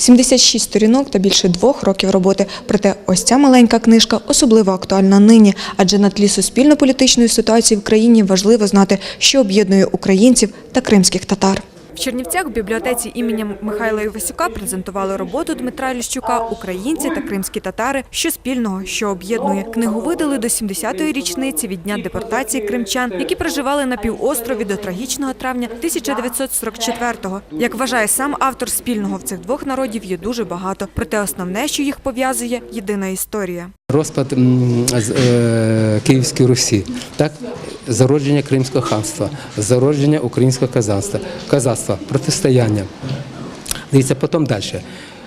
76 сторінок та більше двох років роботи. Проте ось ця маленька книжка особливо актуальна нині, адже на тлі суспільно-політичної ситуації в країні важливо знати, що об'єднує українців та кримських татар. Чернівцях в бібліотеці імені Михайла Івасюка презентували роботу Дмитра Ліщука Українці та кримські татари. Що спільного, що об'єднує. Книгу видали до 70-ї річниці від дня депортації кримчан, які проживали на півострові до трагічного травня 1944-го. Як вважає сам автор, спільного в цих двох народів є дуже багато. Проте основне, що їх пов'язує єдина історія. Розпад е, Київської Русі, так? Зародження Кримського ханства, зародження українського казанства, казацтва, протистояння. Дивіться, потім далі.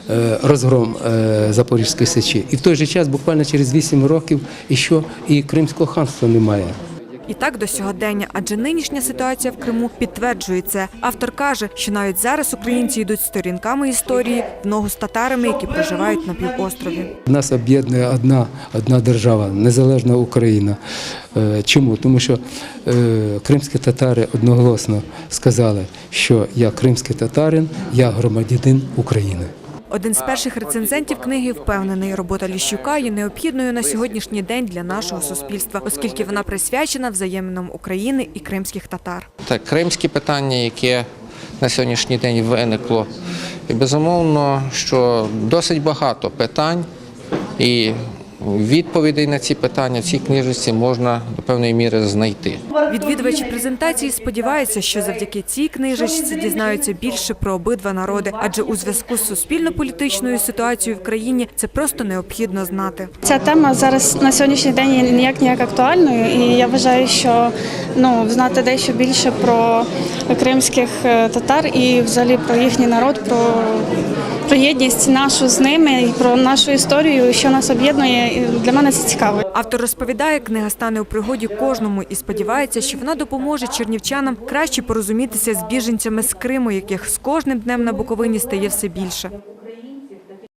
е, Розгром е, Запорізької сечі. І в той же час, буквально через 8 років, і що і Кримського ханства немає. І так до сьогодення, адже нинішня ситуація в Криму підтверджує це. Автор каже, що навіть зараз українці йдуть сторінками історії в ногу з татарами, які проживають на півострові. Нас об'єднує одна, одна держава, незалежна Україна. Е, Чому? Тому що е, кримські татари одноголосно сказали, що я кримський татарин, я громадянин України. Один з перших рецензентів книги впевнений, робота Ліщука є необхідною на сьогоднішній день для нашого суспільства, оскільки вона присвячена взаєминам України і кримських татар. Так, кримське питання, яке на сьогоднішній день виникло. І безумовно, що досить багато питань і відповідей на ці питання в цій книжці можна до певної міри знайти. Відвідувачі презентації сподіваються, що завдяки цій книжечці дізнаються більше про обидва народи, адже у зв'язку з суспільно-політичною ситуацією в країні це просто необхідно знати. Ця тема зараз на сьогоднішній день є ніяк ніяк актуальною, і я вважаю, що ну знати дещо більше про кримських е, татар і взагалі про їхній народ, про, про єдність нашу з ними про нашу історію, що нас об'єднує. Для мене це цікаво. Автор розповідає, книга стане у пригоді кожному і сподівається, що вона допоможе чернівчанам краще порозумітися з біженцями з Криму, яких з кожним днем на Буковині стає все більше.